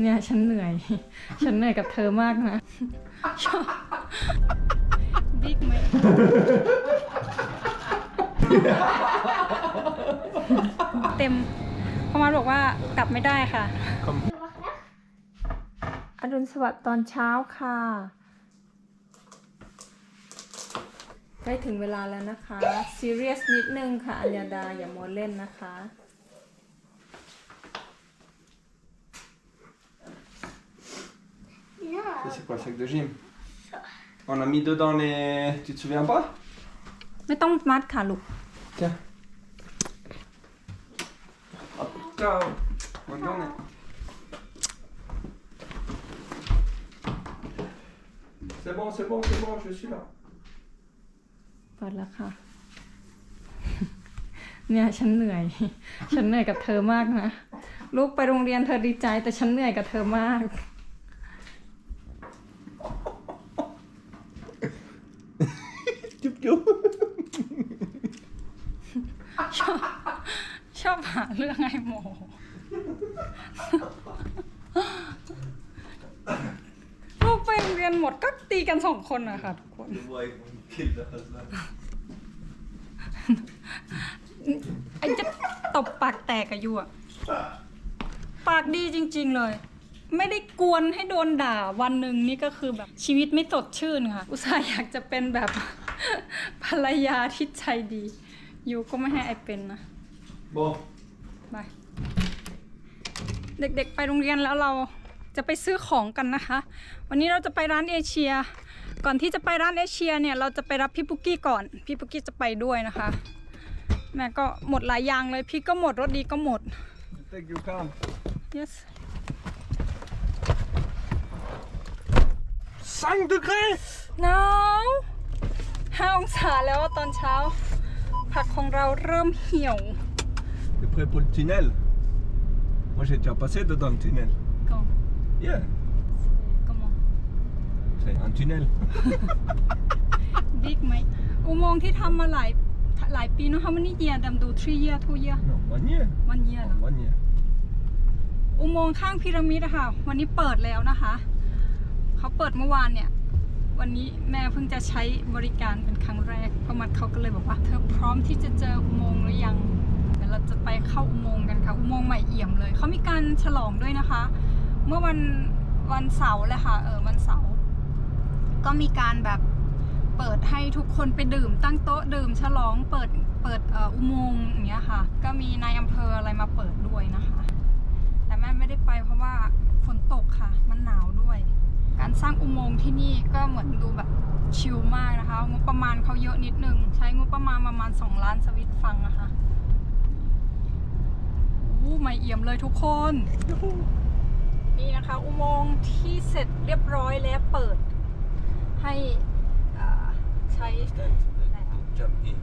เนี่ยฉันเหนื่อย ฉันเหนื่อยกับเธอมากนะชอบบิ๊กไหมเต็มพอมาบอกว่ากลับไม่ได้ค่ะอรุณสวัสดิ์ตอนเช้าค่ะใกล้ถึงเวลาแล้วนะคะซีเรียสนิดนึงค่ะอัญญาดาอย่าโมเล่นนะคะ Ça, c'est quoi le sac de gym On a mis dedans les. Tu te souviens pas ไม่ต้องมัดค่ะลูก Tiens. Hop, ciao. Bonne journée. C'est bon, c'est bon, c'est bon, je suis là. เปิดแล้วค่ะ เนี่ยฉันเหนื่อย ฉันเหนื่อยกับเธอมากนะ ลูกไปโรงเรียนเธอดีใจ แต่ฉันเหนื่อยกับเธอมาก ชอบชอบหาเรื่องไอ้โมลูกไปโรงเรียนหมดก็ตีกันสองคนอะค่ะทุกคน ไอ้จะตบปากแตกอะยูอะปากดีจริง ๆเลย ไม่ได้กวนให้โดนด่าวันหนึ่งนี่ก็คือแบบชีวิตไม่สดชื่นค่ะ อุตส่าห์อยากจะเป็นแบบ ภรรยาที่ใจดียูก็ไม่ให้ไอเป็นนะ Bon. ไปเด็กๆไปโรงเรียนแล้วเราจะไปซื้อของกันนะคะ วันนี้เราจะไปร้านเอเชีย ก่อนที่จะไปร้านเอเชียเนี่ยเราจะไปรับพี่ปุกกี้ก่อน พี่ปุกกี้จะไปด้วยนะคะแม่ก็หมดหลายอย่างเลยพี่ก็หมดรถดีก็หมด Take your calm. yes 5 degrés หนาว ห้าองศาแล้วอะตอนเช้า ผักของเราเริ่มเหี่ยว T'es prêt pour le tunnel Moi j'ai déjà passé dedans le tunnel. ก็ Yeah, ก็มอง c'est un tunnel. บิ๊กไหมอุโมงค์ที่ทำมาหลายหลายปีเนอะ how many year ดำดู three year two year Non, one year. one year เหรอ One year. อุโมงค์ข้างพีระมิดอะค่ะ วันนี้เปิดแล้วนะคะ เขาเปิดเมื่อวานเนี่ย วันนี้แม่เพิ่งจะใช้บริการเป็นครั้งแรกเพราะมันเขาก็เลยบอกว่า เธอพร้อมที่จะเจออุโมงค์หรือยังเดี๋ยวเราจะไปเข้าอุโมงค์กันค่ะ อุโมงค์ใหม่เอี่ยมเลย เขามีการฉลองด้วยนะคะ เมื่อวันวันเสาร์เลยค่ะ เออวันเสาร์ก็มีการแบบเปิดให้ทุกคนไปดื่ม ตั้งโต๊ะดื่มฉลองเปิดเปิดอ,อ,อุโมงค์อย่างเงี้ยค่ะ ก็มีนายอำเภออะไรมาเปิดด้วยนะคะ แต่แม่ไม่ได้ไปเพราะว่าฝนตกค่ะ มันหนาวด้วย การสร้างอุโมงค์ที่นี่ก็เหมือนดูแบบชิลมากนะคะ งบประมาณเขาเยอะนิดนึง ใช้งบประมาณประมาณ 2 ล้านสวิตฟังนะคะอู้ไม่เอี่ยมเลยทุกคน นี่นะคะ อุโมงค์ที่เสร็จเรียบร้อยแล้วเปิด ให้ใช้ Jump in.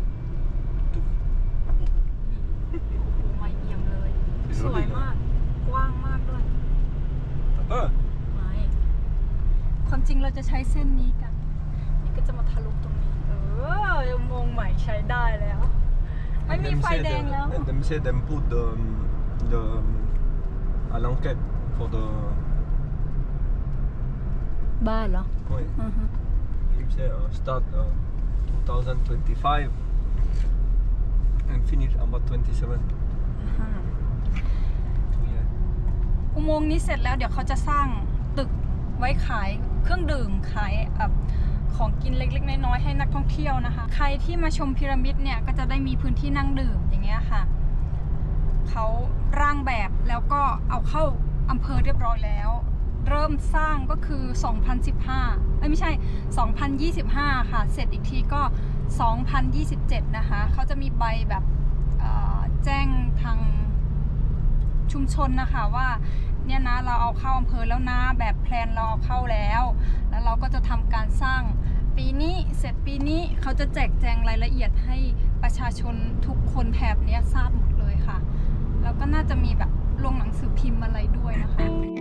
อุไม่เอี่ยมเลย สวยมาก กว้างมากด้วย T'as peur ไม่ ความจริงเราจะใช้เส้นนี้กัน นี่ก็จะมาทะลุตรงนี้ เอออุโมงใหม่ใช้ได้แล้ว ไม่มีไฟแดงแล้ว De me say them put the, the à l'enquête for the บ้านเหรอ oui. อือฮึ You say uh, start uh, 2025 and finish about 27. อ่า Yeah. อุโมงค์นี้เสร็จแล้วเดี๋ยวเขาจะสร้างตึกไว้ขาย เครื่องดื่มขายแบบของกินเล็ก ๆ น้อยๆให้นักท่องเที่ยวนะคะ ใครที่มาชมพีระมิดเนี่ยก็จะได้มีพื้นที่นั่งดื่มอย่างเงี้ยค่ะเขาร่างแบบแล้วก็เอาเข้าอำเภอเรียบร้อยแล้ว เริ่มสร้างก็คือ 2015เอ้ไม่ใช่ 2025 ค่ะ เสร็จอีกทีก็ 2027 นะคะ เขาจะมีใบแบบแจ้งทางชุมชนนะคะว่า เนี่ยนะเราเอาเข้าอำเภอแล้วนะแบบแพลนเราเอาเข้าแล้ว แล้วเราก็จะทำการสร้างปีนี้เสร็จปีนี้เขาจะแจกแจงรายละเอียดให้ประชาชนทุกคนแถบนี้ทราบหมดเลยค่ะ แล้วก็น่าจะมีแบบลงหนังสือพิมพ์อะไรด้วยนะคะ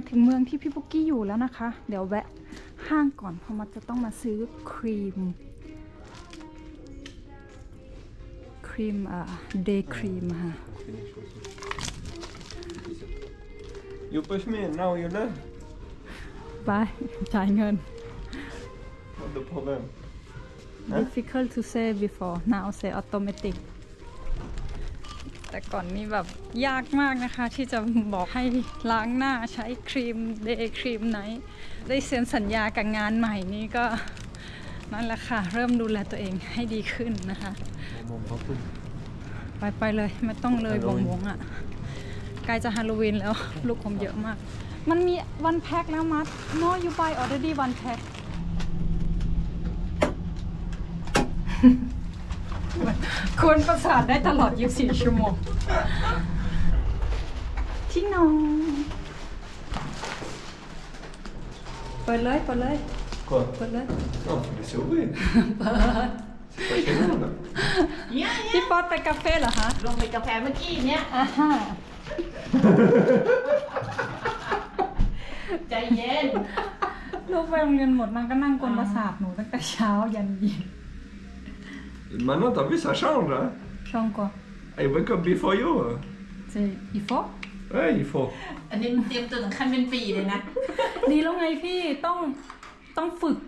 มาถึงเมืองที่พี่ปุกกี้อยู่แล้วนะคะ เดี๋ยวแวะห้างก่อนเพราะมันจะต้องมาซื้อครีม ครีมอ่าเดย์ครีมค่ะ Finish aussi. You push me and now you learn. ไปจ่ายเงิน Not the problem. Huh? difficult to say before now say automatic แต่ก่อนนี้แบบยากมากนะคะ ที่จะบอกให้ล้างหน้าใช้ครีมเดย์ครีมไหน ได้เซ็นสัญญากับงานใหม่นี้ก็นั่นแหละค่ะ เริ่มดูแลตัวเองให้ดีขึ้นนะคะ Mon partout. ไปไปเลยไม่ต้องเลยบง Halloween บงอะใกล้จะฮาโลวีนแล้วลูกผมเยอะมาก มันมีวันแพ็คแล้วมัด no you buy already one pack ควรประสาทได้ตลอด 24 ชั่วโมง ที่นอนเปิดเลย เปิดเลย Quoi เปิดเลย Non, faut laisser ouvrir. C'est pas chez nous là. เนี่ยพี่ป๊อตไปกาเฟ่เหรอคะลงไปกาแฟเมื่อกี้เนี่ยอ่าฮะใจเย็น ลูกไปโรงเรียนหมดนางก็นั่งกวนประสาทหนูตั้งแต่เช้ายันเย็น Maintenant, t'as vu, ça change. Hein? ช่องกว่า I wake up before you. hein. เจอีโฟ Ouais, il faut. อันนี้มันเตรียมตัวถึงขั้นเป็นปีเลยนะ ดีแล้วไงพี่ต้องต้องฝึก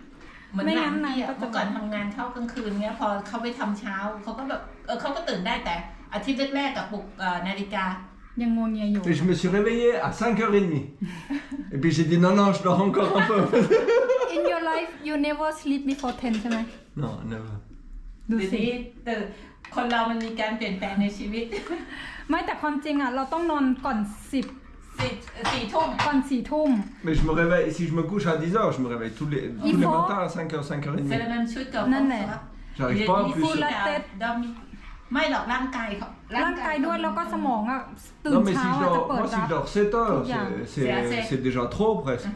เหมือนไม่หงั้ลานนนางพี่ก็อะจะ เมื่อก่อนทำงานเข้ากลางคืนเงี้ยพอเขาไปทำเช้าเขาก็แบบเออเขาก็ตื่นได้แต่อาทิตย์แรกๆกับปลุกเอ่อนาฬิกา ยังงวงเงียอยู่ Et je me suis réveillé à 5h30. Et puis j'ai dit non, non, je dors encore un peu. In your life you never sleep before 10ใช่ไหม non, never. ดูเดี๋ยวสินี้ตื่นคนเรามันมีการเปลี่ยนแปลงในชีวิตไม่แต่ความจริงอะเราต้องนอนก่อน10สี่สี่ทุ่มก่อน4ทุ่ม Mais je me réveille, si je me couche à 10h, je me réveille tous les, tous Il les faut- matins à 5h, เซ 5h30. เลมันชุดกับนั่นแหละ J'arrive pas en ฟู plus. ลาเต็ด ดอมไม่หรอกร่างกายเขาร่างกายด้วยแล้วก็สมองอะตื่น Non, mais si เช้า je อะจะ dors, เปิด moi, si รับ je dors 7 heures, Tout bien. c'est- C'est assez. c'est c'est déjà trop presque.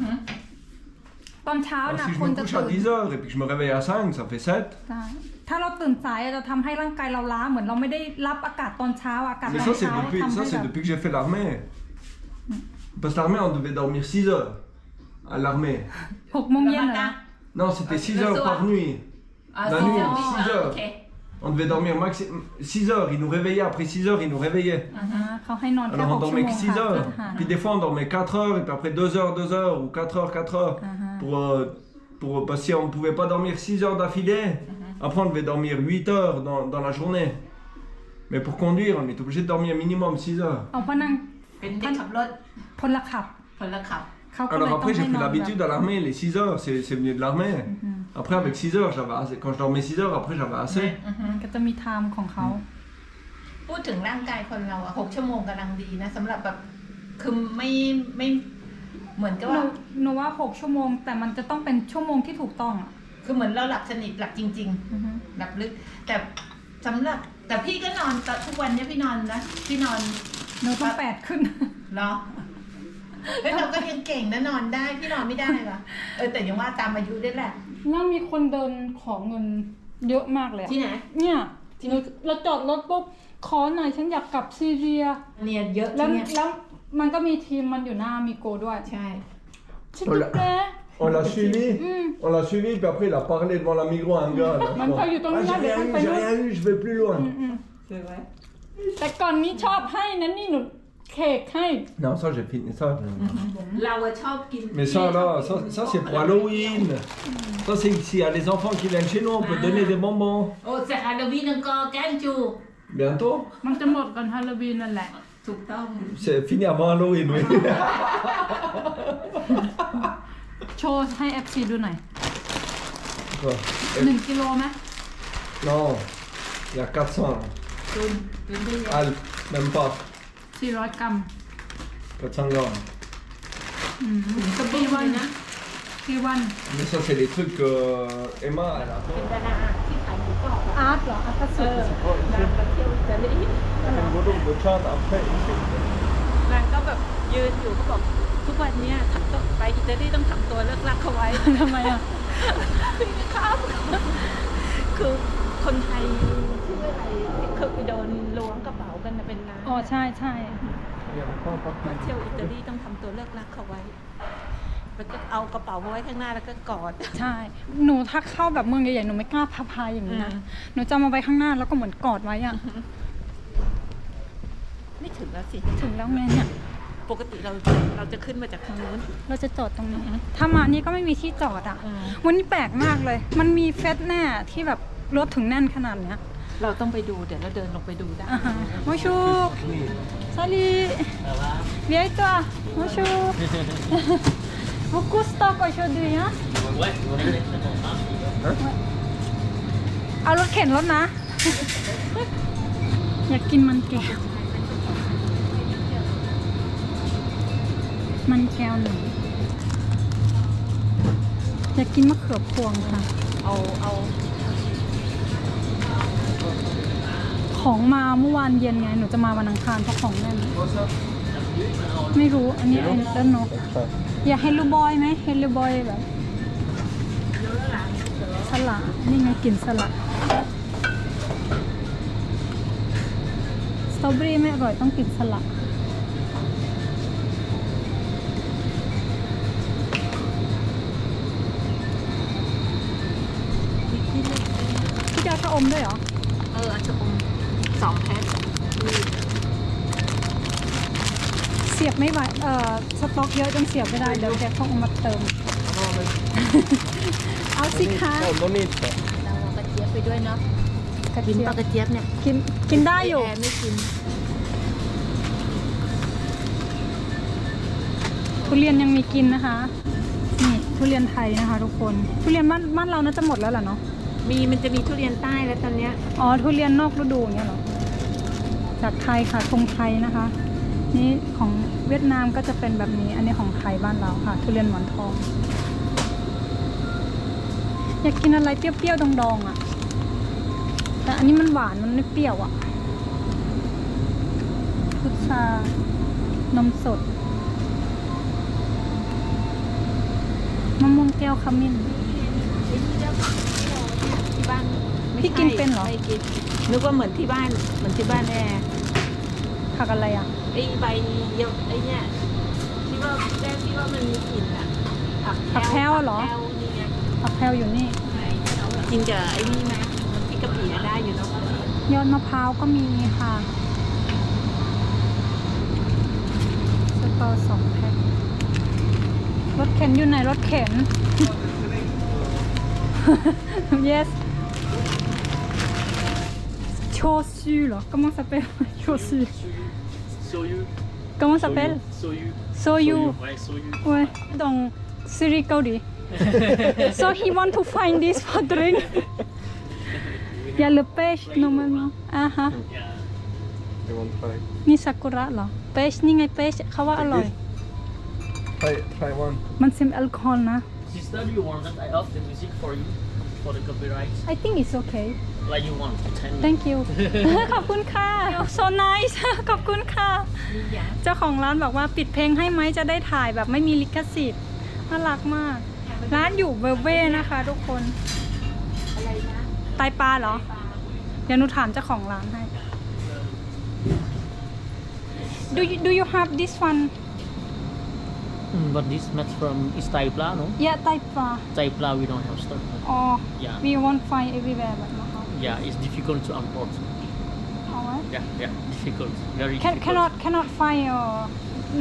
ตอนเช้า Alors, นะ si je คน me จะ couche à ตื่น 10 heures et puis que je me réveille à 5, ça fait 7. ใช่ ถ้าเราตื่นสายอะจะทำให้ร่างกายเราล้าเหมือนเราไม่ได้รับอากาศตอนเช้าอากาศต Mais อน ça, c'est เช้า depuis, ทำ ça, ให้ c'est แบบ depuis que j'ai fait l'armée. Parce que l'armée, on devait dormir 6 heures. À l'armée. หกโมงเย็นเหรอ Non, c'était Ah, 6 le heures soir. par nuit. อ่า La สี่ nuit, ทุ่ม six อ่า heures. โอเค On devait dormir maximum 6 heures. Ils nous réveillaient. Après 6 heures, ils nous réveillaient. อ่าฮะเขาให้นอนแค่ Alors ห on กชั่วโม dormait ง que 6 ค่ะ heures. อ่าฮะ Puis des fois, on dormait 4 heures. Et puis après 2 heures, 2 heures. Ou 4 heures, 4 heures. Uh-huh. Pour, euh, pour, parce que si on ne pouvait pas dormir 6 heures d'affilée, Après on devait dormir 8 heures dans, dans la journée. Mais pour conduire, on est obligé de dormir minimum 6 heures. เอาพนังเป็นเด็กขับรถพลขับพลขับ เขาก็เลย Alors ต้อง après, ให้ j'ai น pris อนแบบ l'habitude à l'armée, les 6 heures, c'est c'est venu de l'armée. Après, avec 6 heures, j'avais assez. Quand je dormais 6 heures, après, j'avais assez. อือฮึก็จะมีไทม์ของเขา พูดถึงร่างกายคนเราอะหกชั่วโมงกำลังดีนะสำหรับแบบคือไม่ไม่เหมือนกับหนูว่า หนูว่าหกชั่วโมง แต่มันจะต้องเป็นชั่วโมงที่ถูกต้องอะ คือเหมือนเราหลับสนิทหลับจริง อือฮึๆ หลับลึก แต่สำหรับแต่พี่ก็นอนตอนทุกวันเนี่ยพี่นอนนะพี่นอนหนูต้องแปดขึ้น เหรอเฮ้ยเราก็ยังเก่งนะนอนได้พี่นอนไม่ได้เหรอเออแต่ยังว่าตามอายุด้วยแหละ แล้วมีคนเดินขอเงินเยอะมากเลยอะที่ไหน เนี่ยหนูเราจอดรถปุ๊บขอหน่อยฉันอยากกลับซีเรีย เนี่ยเยอะแล้วที่เนี่ยแล้วมันก็มีทีมมันอยู่หน้ามีโกด้วยใช่ ฉันโอ้จะละแปล On l'a suivi, on l'a suivi, puis après il a parlé devant la Migros à un gars. Ah, j'ai rien eu, j'ai rien eu, je vais plus loin. C'est vrai. Non, ça j'ai fini ça. Mais ça là, ça, c'est pour Halloween. Ça c'est ici, il y a les enfants qui viennent chez nous, on peut donner des bonbons. Oh, c'est Halloween encore, quand Bientôt C'est fini avant Halloween, oui. โชว์ให้ FC ดูหน่อย Quoi หนึ่งกิโลไหม Non, il y a 400. จุนจุนได้ยัง Alpes, même pas. สี่ร้อยกรัม 400 grammes. อืมสบู่เลยนะกี่วัน Mais ça, c'est les trucs que euh, Emma, elle a เป็น fait. ดาราที่ขายหมูกรอบอะอาร์ตเหรออาร์ตเอสุดอนางไปเที่ยวอิตาลี Elle a fait une photo de Chan après. นางก็แบบยืนอยู่ก็บอก ทุกวันเนี้ยต้องไปอิตาลีต้องทำตัวเลิกลักเขาไว้ทำไมอะครับ คือคนไทยชื่ออะไรที่เคยไปโดนล้วงกระเป๋ากันนะเป็นล้านอ๋อใช่ใช่มาเที่ยวอิตาลีต้องทำตัวเลิกลักเขาไว้แล้วก็เอากระเป๋ามาไว้ข้างหน้าแล้วก็กอด ใช่ หนูถ้าเข้าแบบเมืองใหญ่ๆหนูไม่กล้าพาพายอย่างนี้นะอืมหนูจะเอามาไว้ข้างหน้าแล้วก็เหมือนกอดไว้อะไม่ถึงแล้วสิ ถึงแล้วไงเนี่ย ปกติเราเราจะขึ้นมาจากทางนู้น เราจะจอดตรงนี้อือฮึถ้ามานี่ก็ไม่มีที่จอดอะ อืม วันนี้แปลกมากเลย มันมีเฟสแน่ที่แบบรถถึงแน่นขนาดเนี้ยเราต้องไปดูเดี๋ยวเราเดินลงไปดูได้ อ่าฮะ Bonjour Salut Viens toi Bonjour Beaucoup stock aujourd'hui hein Ouais, on est très content. เอารถเข็นรถนะ อยากกินมันแก้ว มันแก้วหนึ่งอยากกินมะเขือพวงค่ะ เอาเอา ของมาเมื่อวานเย็นไง หนูจะมาวันอังคารเพราะของแน่นไม่รู้ อันนี้ไอ้ด้านนกอยากเฮลลูบอยไหมเฮลลูบอยแบบสลัดนี่ไงกลิ่นสลัดสตรอเบอรี่ไม่อร่อยต้องกลิ่นสลัด อาชะอมด้วยเหรอ เออเอาชะอมสองแพ็คเสียบไม่ไหวเอ่อสต็อกเยอะจนเสียบไม่ได้ เดี๋ยวแกต้องเอามาเติม เอาสิคะ Oh, non need ça. เราเอากระเจี๊ยบไปด้วยเนาะกระกินเจี๊ยปลาบกระเจี๊ยบเนี่ยกินกินได้อยู่ แอร์ไม่กินทุเรียนยังมีกินนะคะ นี่ทุเรียนไทยนะคะ ทุกคน ทุเรียนบ้านบ้านเราน่าจะหมดแล้วเหรอเนาะ มีมันจะมีทุเรียนใต้แล้วตอนเนี้ยอ๋อทุเรียนนอกฤดูเงี้ยเหรอจากไทยค่ะธงไทยนะคะ นี่ของเวียดนามก็จะเป็นแบบนี้ อันนี้ของไทยบ้านเราค่ะ ทุเรียนหมอนทอง อยากกินอะไรเปรี้ยวๆดองๆอะ แต่อันนี้มันหวานมันไม่เปรี้ยวอะพุทรานมสดมะม่วงแก้วขมิ้น ที่บ้านไม่ พี่กินเป็นเหรอ ไม่กินนึกว่าเหมือนที่บ้านเหมือนที่บ้านแอร์ผักอะไรอะ ไอ้ใบเยอะไอ้เนี่ยที่ว่าแรกที่ว่ามันมีกลิ่นอะผักผักแพรวเหรอ ผักแพรวนี่ไงผักแพรวอยู่นี่ กินกับไอ้นี่ไหมน้ำพริกกะปิอะได้อยู่เนาะยอดมะพร้าวก็มีค่ะ สตอสองแพ็ครถเข็นอยู่ไหนรถเข็น yes โชซูเหรอ comment s'appelle โชซู Soyu. comment s'appelle Soyu. Soyu Ouais, Soyu. ouais dans série เกาหลี so he want to find this for drink il y a le pêche normalement ah ha Yeah. They want to try. นี่ซากุระเหรอเปชนี่ไงเปชเขาว่าอร่อย Try, try one. มันเซมแอลกอฮอล์นะ Sister, do you want that I off the music for you? For the copyright? I think it's okay Like you want, pretend. thank you ขอบคุณค่ะ so nice ขอบคุณค่ะ เจ้าของร้านบอกว่าปิดเพลงให้ไหมจะได้ถ่ายแบบไม่มีลิขสิทธิ์น่ารักมาก ร้านอยู่เวลเว่นะคะทุกคนอะไรนะไตปลาเหรอ เดี๋ยวหนูถามเจ้าของร้านให้ do you do you have this one Mm, but this match from is Taipla, no? Yeah, Taipla. Taipla, we don't have stock. Oh, yeah. We won't find everywhere, but not. Yeah, it's difficult to import. Oh, Alright. Yeah, yeah, difficult, very Can, difficult. Cannot, cannot find or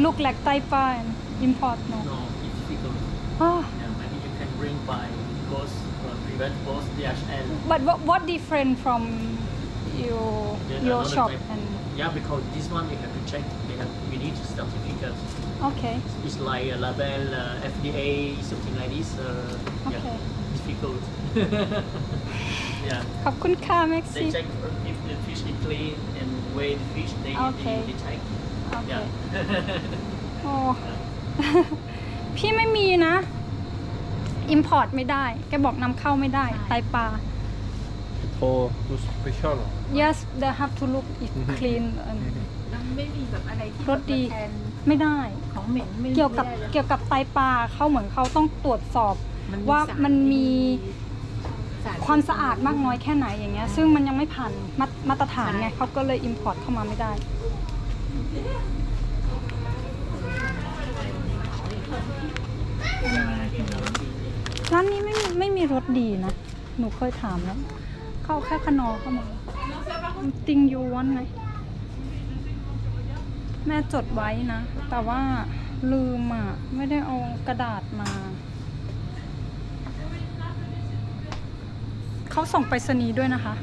look like Taipa and import, no. No, it's difficult. Oh. Yeah, maybe you can bring by post, uh, prevent post DHL. But what, what different from your yeah, your shop? Type. And yeah, because this one you have to check They have we need certificate. okay It's like a label, uh, FDA, something like this. Uh, Okay. Yeah, difficult. yeah. ขอบคุณค่ะ Maxi They check if the fish is clean and weigh the fish. They, Okay. they, they check. โอเค Yeah. โอ้ พี่ไม่มีนะ import ไม่ได้ แกบอกนำเข้าไม่ได้ ไตปลา Trop, trop spécial. yes they have to look it clean and มัน ไม่มีแบบอะไรที่รสดีไม่ได้ ของเหม็นไม่เกี่ยวกับเกี่ยวกับไตปลาเขาเหมือนเขาต้องตรวจสอบ ว่ามันมีความสะอาดมากน้อยแค่ไหนอย่างเงี้ย ซึ่งมันยังไม่ผ่านมามาตรฐานไงเขาก็เลยอิมพอร์ตเข้ามาไม่ได้ ร้านนี้ไม่ไม่มีรสดีนะ หนูเคยถามแล้ว เข้าแค่คนอเข้ามา ติงยูวันไหม แม่จดไว้นะ แต่ว่าลืมอะ ไม่ได้เอากระดาษมา เขาส่งไปรษณีย์ด้วยนะคะ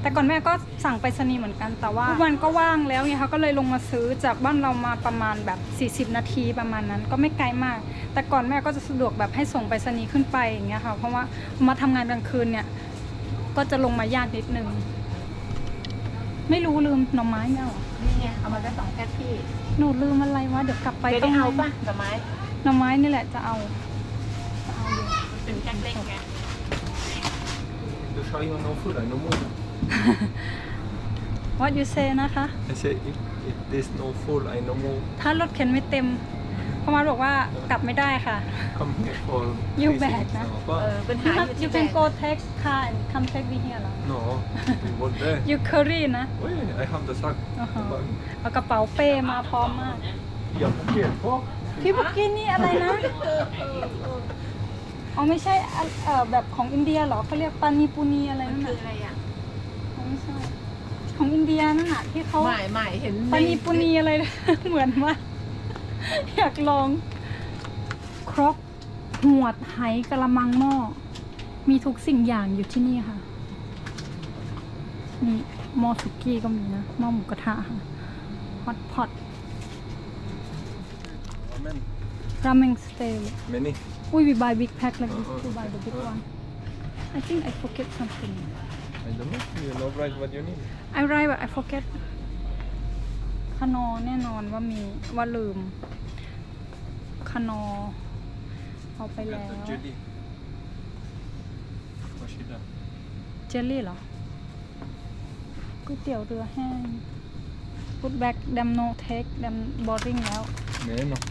แต่ก่อนแม่ก็สั่งไปรษณีย์เหมือนกัน แต่ว่าวันก็ว่างแล้วไงคะก็เลยลงมาซื้อจากบ้านเรามาประมาณแบบ 40 นาทีประมาณนั้น ก็ไม่ไกลมาก แต่ก่อนแม่ก็จะสะดวกแบบให้ส่งไปรษณีย์ขึ้นไปอย่างเงี้ยค่ะ เพราะว่ามาทำงานกลางคืนเนี่ย ก็จะลงมายากนิดนึง ไม่รู้ลืมหน่อไม้ไม่เอาเหรอ นี่ไงเอามาได้สองแค่ที่หนูลืมอะไรวะเดี๋ยวกลับไปไปต้ได้องเอาป่ะดอกไม้หน่อไม้นี่แหละจะเอาจะเอาอยู่เป็นแจ็คเล็กไง Le chariot en feu là, no more. What you say นะคะ I say if, if there's no full, I no more ถ้ารถเข็นไม่เต็ม พมาบอกว่ากลับไม่ได้ค่ะ come here for You three back, things, huh? no, เออ pas- ปัญ you หาอ have ยู่ you ที่แบ can ก go take car and come take me here เหรอ No, we work there. you curry นะ Oui, I have the sac. อ่าฮะ Bag. เอากระเป๋าเป้มาพร้อมมาก Il y a bouquet, quoi พี่บุกกี้นี่อะไรนะอ๋อไม่ใช่อันเอ่อแบบของอินเดียเหรอเขาเรียกปานีปูนีอะไรมันนั่นคือน่ะอะไรอะอ๋อไม่ใช่ของอินเดียนั่นน่ะที่เขาใหม่ใหม่เห็นปานีปูนีอะไร เหมือนมาก อยากลอง ครกหวดไหกระมังหม้อ มีทุกสิ่งอย่างอยู่ที่นี่ค่ะ นี่หม้อสุกี้ก็มีนะหม้อหมูกระทะค่ะฮอตพอต Amen. ราเมงสเตย์ Many. We we buy big pack like this Uh, uh, to buy the big uh. one. I think I forget something. I don't know. You know right what you need. I write but I forget. คานอแน่นอนว่ามีว่าลืม คานอเอาไป You แล้ got ว the jelly. Rashida. เจลลี่เหรอก๋วยเตี๋ยวเรือแห้ง put back damn no take damn boring แล้ว Mais non.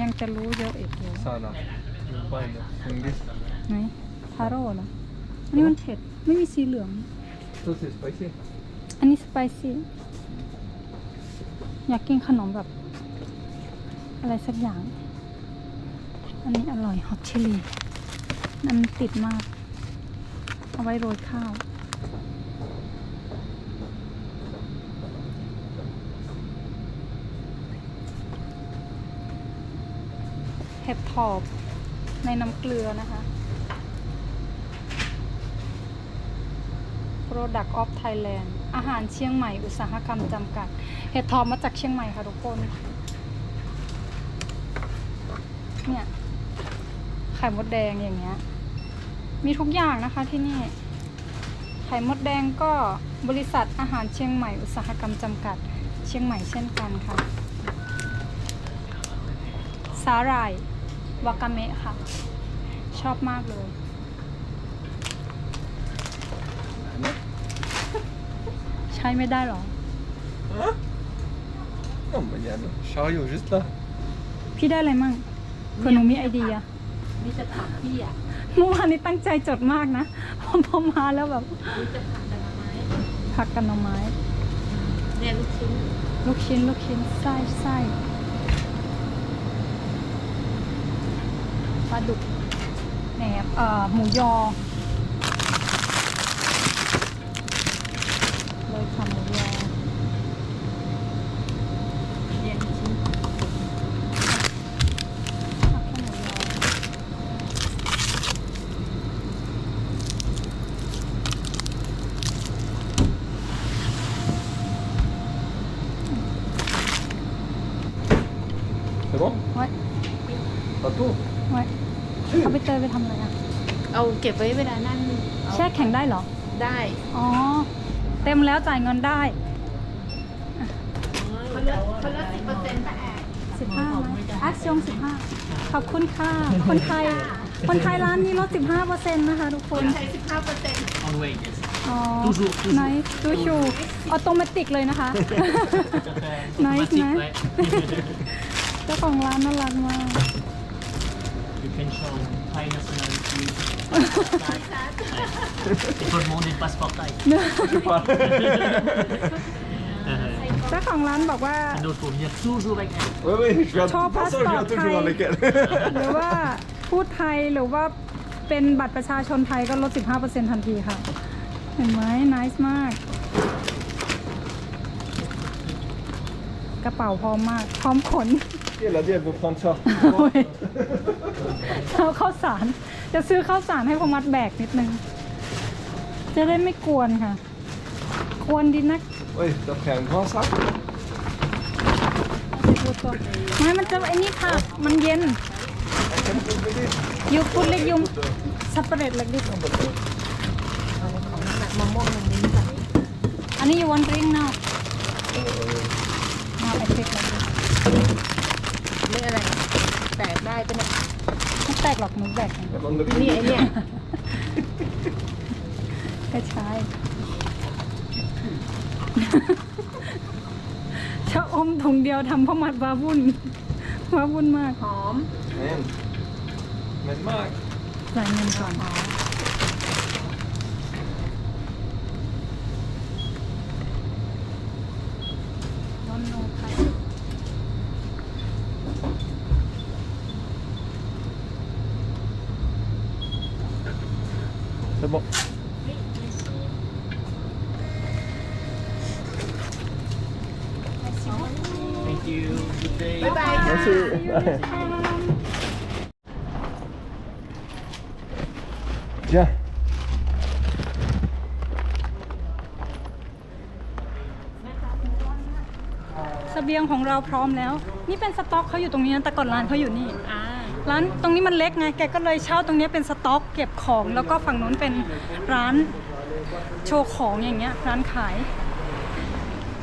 ยังจะรู้เยอะอีกเหรอ Ça là. You buy the English. ไหนทาโร่เหรออันนี้มันเผ็ด ไม่มีสีเหลือง Ça c'est spicy. อันนี้สไปซี่ อยากกินขนมแบบ อะไรสักอย่าง อันนี้อร่อยฮอตชิลีนั่นมันติดมาก เอาไว้โรยข้าวเห็ดถอบในน้ำเกลือนะคะ Product of Thailand อาหารเชียงใหม่อุตสาหกรรมจำกัด เห็ดทอมมาจากเชียงใหม่ค่ะทุกคน เนี่ย ไข่มดแดงอย่างเงี้ย มีทุกอย่างนะคะที่นี่ ไข่มดแดงก็บริษัทอาหารเชียงใหม่อุตสาหกรรมจำกัดเชียงใหม่เช่นกันค่ะ สาหร่ายวากาเมะค่ะ ชอบมากเลย ใช้ไม่ได้หรอ Hein Non, mais il y a le chariot juste là. พี่ได้อะไรมั่งเผื่อหนูมีไอเดีย นี่จะผักพี่อะเมื่อวานนี้ตั้งใจจดมากนะพอพอมาแล้วแบบนี่จะผักดอกไม้ผักกันหน่อไม้เนี่ยลูกชิ้น ลูกชิ้นลูกชิ้นไส้ไส้ปลาดุกแหนมเอ่อหมูยอ เลยค่ะหมูยอ เนี่ยลูกชิ้น ผักแค่หมูยอ C'est bon ไว้ Pas tout ไว้เอาไปเตยไปทำอะไรอะ เอาเก็บไว้เวลานั่นเอาแช่แข็งได้เหรอ ได้ อ๋อ เต็มแล้วจ่ายเงินได้เขาลดเขาลดสิบเปอร์เซ็นต์ป่ะแอร์สิบห้าไหมอักชงสิบห้าขอบคุณค่ะ คนไทย คนไทยร้านนี้ลดสิบห้าเปอร์เซ็นต์นะคะทุกคนใช้สิบห้าเปอร์เซ็นต์ On the way, yes. อ๋อ Toujours, toujours. ไนทูชูออโตเมติกเลยนะคะ Nice, Automatique, man. ouais. เจ้าของร้านน่ารักมาก you can show Thai nationality. Il faut demander le passeport Thai. Euh, เจ้าของร้านบอกว่า Elle doit revenir toujours avec elle. Oui, oui, je viens, de Ciao, toute façon, je viens passeport toujours Thai. avec elle. หรือว่าพูดไทยหรือว่าเป็นบัตรประชาชนไทยก็ลด 15%ทันทีค่ะ เห็นไหมนิสมาก กระเป๋าพร้อมมาก พร้อมขน Elle a dit, elle veut prendre ça. โอ้ยเอาข้าวสาร จะซื้อข้าวสารให้พมัดแบกนิดนึง จะได้ไม่กวนค่ะ กวนดีนัก Oui, t'as pris un grand sac ไม่มันจะไอ้นี่ค่ะ มันเย็นยูพูดเล็กยุงสับเปรดเล็กดิของหนักมะม่วงนี้ค่ะอันนี้ you want drink now now I take like this เรื่องอะไร แตกได้ปะเนี่ยไม่แตกหรอกหนูแบกเอง Avant de นี่ไอเนี่ยกระชายชะอมถุงเดียวทำพ่อมัดวาวุ่นวาวุ่นมาก หอม Men. Men Marc. จ่ายเงินก่อนร้อนโนไข่ C'est bon. Thank you. Good day. บ๊ายบายค่ะ Tiens. เสบียงของเราพร้อมแล้ว นี่เป็นสต็อกเขาอยู่ตรงนี้นะแต่ก่อนร้านเขาอยู่นี่ อ่า ร้านตรงนี้มันเล็กไง แกก็เลยเช่าตรงนี้เป็นสต็อกเก็บของ แล้วก็ฝั่งนู้นเป็นร้านโชว์ของอย่างเงี้ย ร้านขาย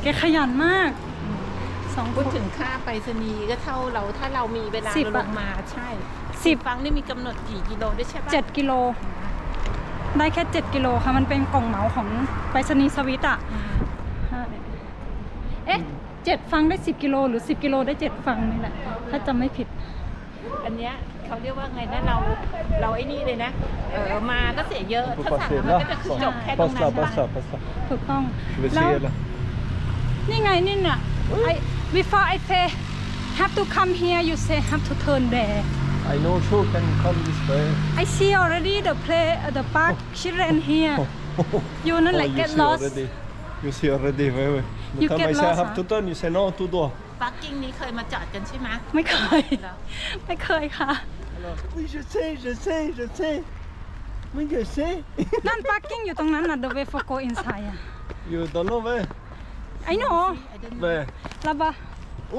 แกขยันมาก สองคพูดนถึงค่าไปรษณีย์ก็เท่าเราถ้าเรามีเวลาสิบเราอะลงมาใช่สิบ ฟังนี่มีกำหนดกี่กิโลด้วยใช่ปะเจ็ดกิโล ได้แค่เจ็ดกิโลค่ะ มันเป็นกล่องเหมาของไปรษณีย์สวิตอะอ่าเอ๊ะเจ็ดฟังได้สิบกิโลหรือสิบกิโลได้เจ็ดฟังนี่แหละ ถ้าจำไม่ผิด อันเนี้ยเขาเรียกว่าไงนะเราเราไอ้นี่เลยนะเออมาก็เสียเยอะ Faut ถ้าสั่ง passer แล้วมัน là. ก็จะจบแค่ตรง Passe นั้ là, น passe ปะ là, passe là. ถูกต้อง Je vais แล้ว essayer là. นี่ไงนี่น่ะ I before I say have to come here you say have to turn there I know show can come this way. I see already the play uh, the park children here you know like Oh, you get see lost already. You see already, ouais, ouais. You The time get I say I lost, have huh? to turn, you say no, tout droit. ปักกิ้งนี้เคยมาจอดกันใช่ไหม ไม่เคย เหรอ ไม่เคยค่ะ Oui, je sais, je sais, je sais. Oui, je sais. นั่น parking อยู่ตรงนั้นน่ะ the way for go inside อ่ะ You don't know where? I know Where? ละ บะ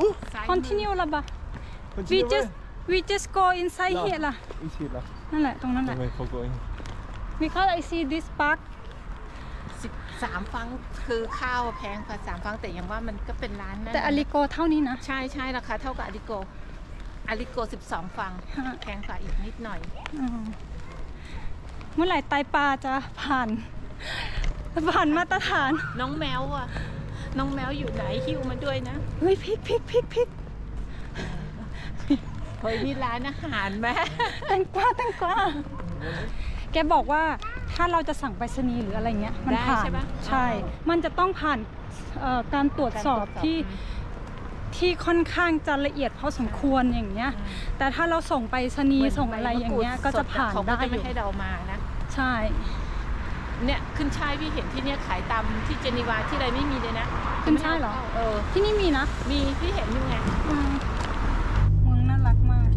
Où? ซ้ายมือ continue ละบะ we Continue just where? we just go inside Là. here ล่ะ Ici, là. นั่นแหละตรงนั้นแหละ Ouais, faut go in. because I see this park สิบสามฟังคือข้าวแพงกว่าสามฟังแต่ยังว่ามันก็เป็นร้านนั่นแต่อลิโกเท่านี้นะ ใช่ใช่ราคาเท่ากับอาริโกอาริโกสิบสองฟังฮะแพงกว่าอีกนิดหน่อยอืมเมื่อไหร่ไตปลาจะผ่านผ่านมาตรฐาน น้องแมวอะ น้องแมวอยู่ไหนหิ้วมาด้วยนะเฮ้ยพริกพริกพริกพริกเฮ้ยนี่ร้านอาหารไหมแตงกวาแตงกวาแกบอกว่าถ้าเราจะสั่งไปรษณีย์หรืออะไรเงี้ยมันได้ผ่านใช่ปะใช่อ๋อมันจะต้องผ่านเอ่อการตรวจสอบที่ที่ค่อนข้างจะละเอียดพอสมควรอย่างเงี้ย แต่ถ้าเราส่งไปรษณีย์ส่งอะไรอย่างเงี้ยก็จะผ่านเขาก็ได้จะอไม่ยู่ให้เรามานะ ใช่ เนี่ยขึ้นช่ายพี่เห็นที่เนี่ยขายตามที่เจนีวาที่อะไรไม่มีเลยนะขึ้นช่ายเหรอ เออ ที่นี่มีนะ มีพี่เห็นอยู่ไงอืมเมืองน่ารักมาก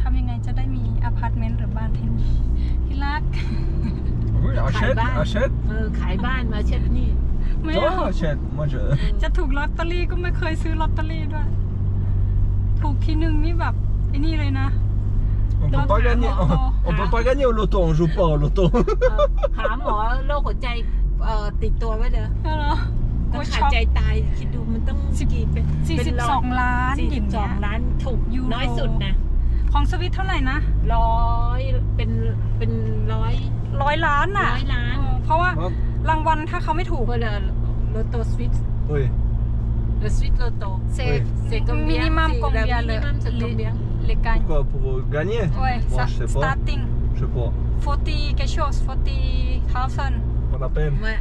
ทำยังไงจะได้มีอพาร์ตเมนต์หรือบ้านที่นี่ที่รัก Oui, achète, achète. เออขายบ้านมาเช็ดนี่ ไม่เอา achète. Moi, je. จะถูกลอตเตอรี่ก็ไม่เคยซื้อลอตเตอรี่ด้วย ถูกทีหนึ่งนี่แบบไอ้นี่เลยนะ On peut Dans pas le gagner. loto. On, on peut pas gagner au loto. On joue pas au loto. เออหาหมอโรคหัวใจเอ่อติดตัวไว้เลยใช่เหรอต้กูองขาดช็อกใจตายคิดดูมันต้องกี่เป็นสี่เป็นสิบร้ยสองล้านสี่อสิย่าบงสอเงี้งย ล้านถูกยูโร น้อยสุดนะของสวิตเท่าไหร่นะร้อยเป็นเป็นร้อยร้อยล้านอะร้อยล้านเออเพราะว่า Hop. รางวัลถ้าเขาไม่ถูกเวลาโลโตสวิต Oui. หรือสวิตโลโตเซ Oui. เซกมมินิมัมกงเบียมิเลนิยมัมเซกมเบียเลกาน Pourquoi Pour euh, gagner โอ้ย Moi, je sais pas. starting Je sais pas. 40 quelque chose 40,000 Pas la peine. ว่า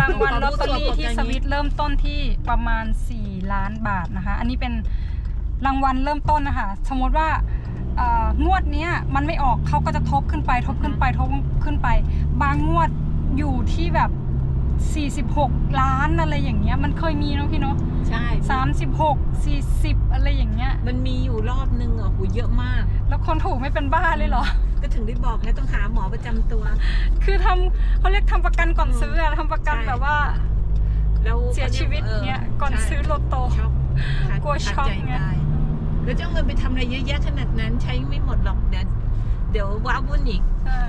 รางวัลลอตเตอรี่ที่สวิตเริ่มต้นที่ประมาณ 4 ล้านบาทนะคะ อันนี้เป็นรางวัลเริ่มต้นนะคะ สมมติว่าเอ่องวดเนี้ยมันไม่ออกเขาก็จะทบขึ้นไปทบขึ้นไปทบขึ้นไป บางงวดอยู่ที่แบบ 46 ล้านอะไรอย่างเงี้ยมันเคยมีเนาะพี่เนาะใช่36 40อะไรอย่างเงี้ย มันมีอยู่รอบนึงอะหูเยอะมาก แล้วคนถูกไม่เป็นบ้าเลยเหรอ ก็ถึงได้บอกนะต้องหาหมอประจำตัว คือทำเขาเรียกทำประกันก่อนซื้ออะทำประกันใช่แบบว่าแล้วเสียชีวิตเนี้ยก่อนซื้อโลโตช็อกขาดกลัวช็อกขาดใจไงตายแล้วจะเอาเงินไปทำอะไรเยอะแยะขนาดนั้นใช้ไม่หมดหรอกเดี๋ยวเดี๋ยวว้าวุ่นอีกใช่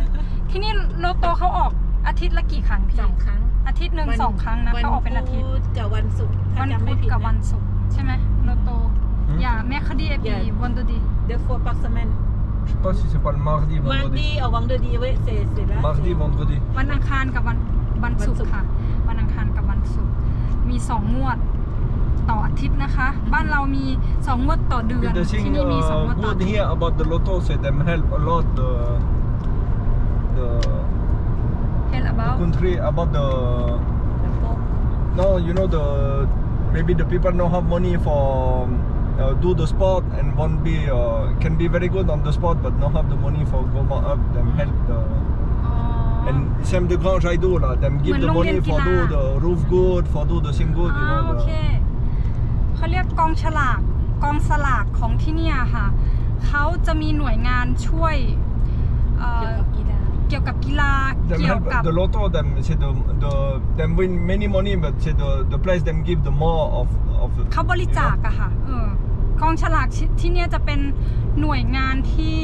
ที่นี่โลโตเขาออก อาทิตย์ละกี่ครั้งพี่สองครั้งอาทิตย์หนึ่งสองครั้งนะเขาออกเป็นอาทิตย์พุธกับวันศุกร์ถ้าวันจำพุไม่ธผิดกับวันนะศุกร์ใช่ไหมโลโต Hmm. อย่าแม่คดีเอปีอย่าวันดูดีเดี๋ยวโฟร์ปักสแมน Je sais pas si c'est pas le mardi, มาร์ vendredi. ดีเอาวังเดอดีเว้ยเสร็จเสร็จแล้ว Mardi, vendredi. วันอังคารกับวันวันศุกวันศุกร์ร์ค่ะ วันอังคารกับวันศุกร์มีสองงวดต่ออาทิตย์นะคะ บ้านเรามีสองงวดต่อเดือน The ที่ thing นี่มีสอง uh, งวดต่อ good อาทิตย์ here about the lotto, say them help a lot the the Tell about country about the แล้วก็ no you know the maybe the people don't have money for uh, do the sport and won't be uh, can be very good on the sport but not have the money for go up them help the อ๋อ and same the Grand I do lah them give the เหมือนโรงเรี money ยนกี for ฬา do the roof good for do the thing good you อ่า know โอเค the, เขาเรียกกองฉลากกองสลากของที่เนี่ยค่ะเขาจะมีหน่วยงานช่วยเอ่อเกี่ยวกับกีฬาเกี่ยวกับกีฬา them เกี่ยว help กับ the lotto them say the the them win many money but say the the place them give the more of of เขาบริจาคอะค่ะเออกองฉลากที่ที่เนี่ยจะเป็นหน่วยงานที่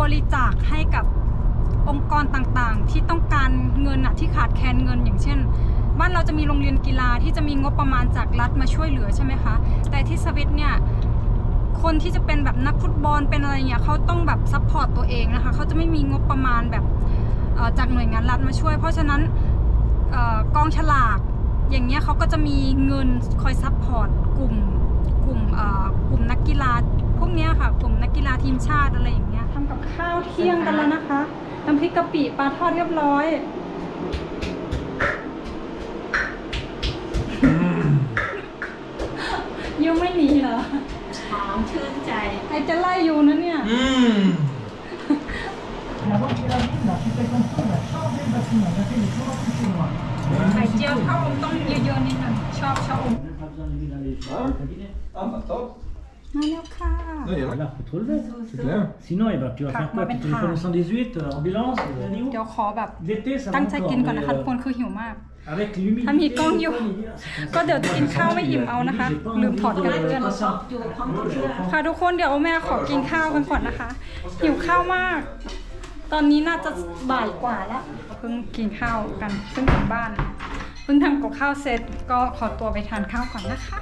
บริจาคให้กับองค์กรต่างๆ ที่ต้องการเงินอะที่ขาดแคลนเงินอย่างเช่น บ้านเราจะมีโรงเรียนกีฬาที่จะมีงบประมาณจากรัฐมาช่วยเหลือใช่ไหมคะ แต่ที่สวิตเนี่ย คนที่จะเป็นแบบนักฟุตบอลเป็นอะไรเงี้ยเขาต้องแบบซัพพอร์ตตัวเองนะคะเขาจะไม่มีงบประมาณแบบจากหน่วยงานรัฐมาช่วย เพราะฉะนั้นออกองฉลากอย่างเงี้ยเขาก็จะมีเงินคอยซัพพอร์ตกลุ่มกลุ่มกลุ่มนักกีฬาพวกเนี้ยค่ะกลุ่มนักกีฬาทีมชาติอะไรอย่างเงี้ยทำกับข้าวเที่ยงกันแล้วนะคะน้ำพริกกะปิปลาทอดเรียบร้อย จะไล่อยู่นะเนี่ยไข่เจียวข้าวอมต้องเยอะๆนิดหนึงชอบชอบอม Pas besoin de lui d'aller chez Hein le cabinet. ah bah top มาแล้วค่ะ Non, il y en a. Voilà, faut te relever. c'est clair Sinon, eh ben, tu vas Par faire quoi ma Tu téléphones au bêtise. 118, euh, ambulance, euh, Léo เดี๋ยวขอแบบ L'été, ça va ตั้งใจ encore, กินก่อนนะคะ mais, ทุกคนคือหิวมาก euh, Avec l'humidité, ถ้ามีกล้องอยู่ le temps, il est- c'est comme ça. ก็เดี๋ยวจะกินข้าวไม่อิ่มเอานะคะ J'ai pas ลืมถอด envie กัน de เพื่อน passer un- อยู่พร้อมกับเพื่อนค่ะทุกคนเดี๋ยวแม่ขอกินข้าวกันก่อนนะคะหิวข้าวมาก ตอนนี้น่าจะบ่ายกว่าแล้วเพิ่งกินข้าวกันเพิ่งถึงบ้าน เพิ่งทำกับข้าวเสร็จก็ขอตัวไปทานข้าวก่อนนะคะ